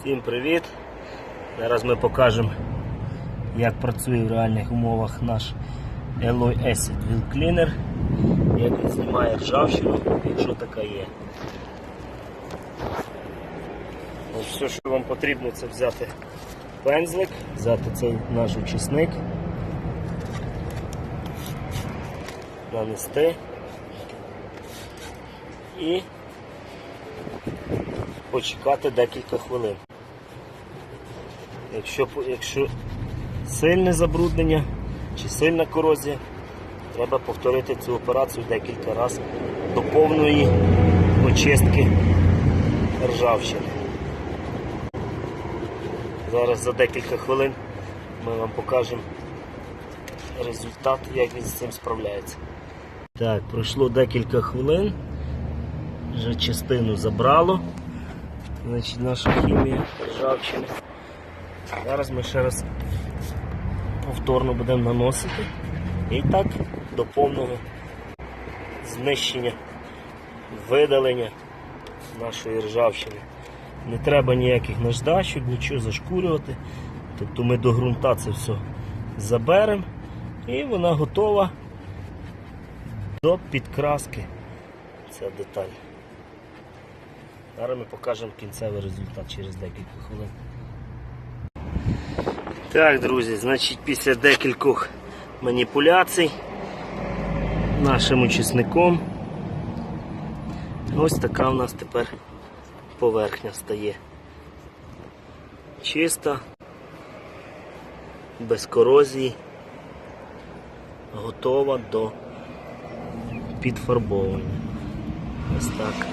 Всім привіт! Зараз ми покажемо, як працює в реальних умовах наш Alloy Acid Wheel Cleaner, як він знімає ржавчину, якщо така є. Ось все, що вам потрібно, це взяти пензлик, взяти цей наш очисник, нанести і почекати декілька хвилин. Якщо, якщо сильне забруднення чи сильна корозія, треба повторити цю операцію декілька разів до повної очистки ржавчини. Зараз за декілька хвилин ми вам покажемо результат, як він з цим справляється. Так, пройшло декілька хвилин, вже частину забрало. Значить, наша хімія ржавчини. Зараз ми ще раз повторно будемо наносити. І так до повного знищення, видалення нашої ржавчини. Не треба ніяких наждачок, нічого зашкурювати. Тобто ми до ґрунта це все заберемо і вона готова до підкраски. Ця деталь. Зараз ми покажемо кінцевий результат через декілька хвилин. Так, друзі, значить після декількох маніпуляцій нашим очисником ось така у нас тепер поверхня стає. Чиста, без корозії, готова до підфарбовування. Ось так.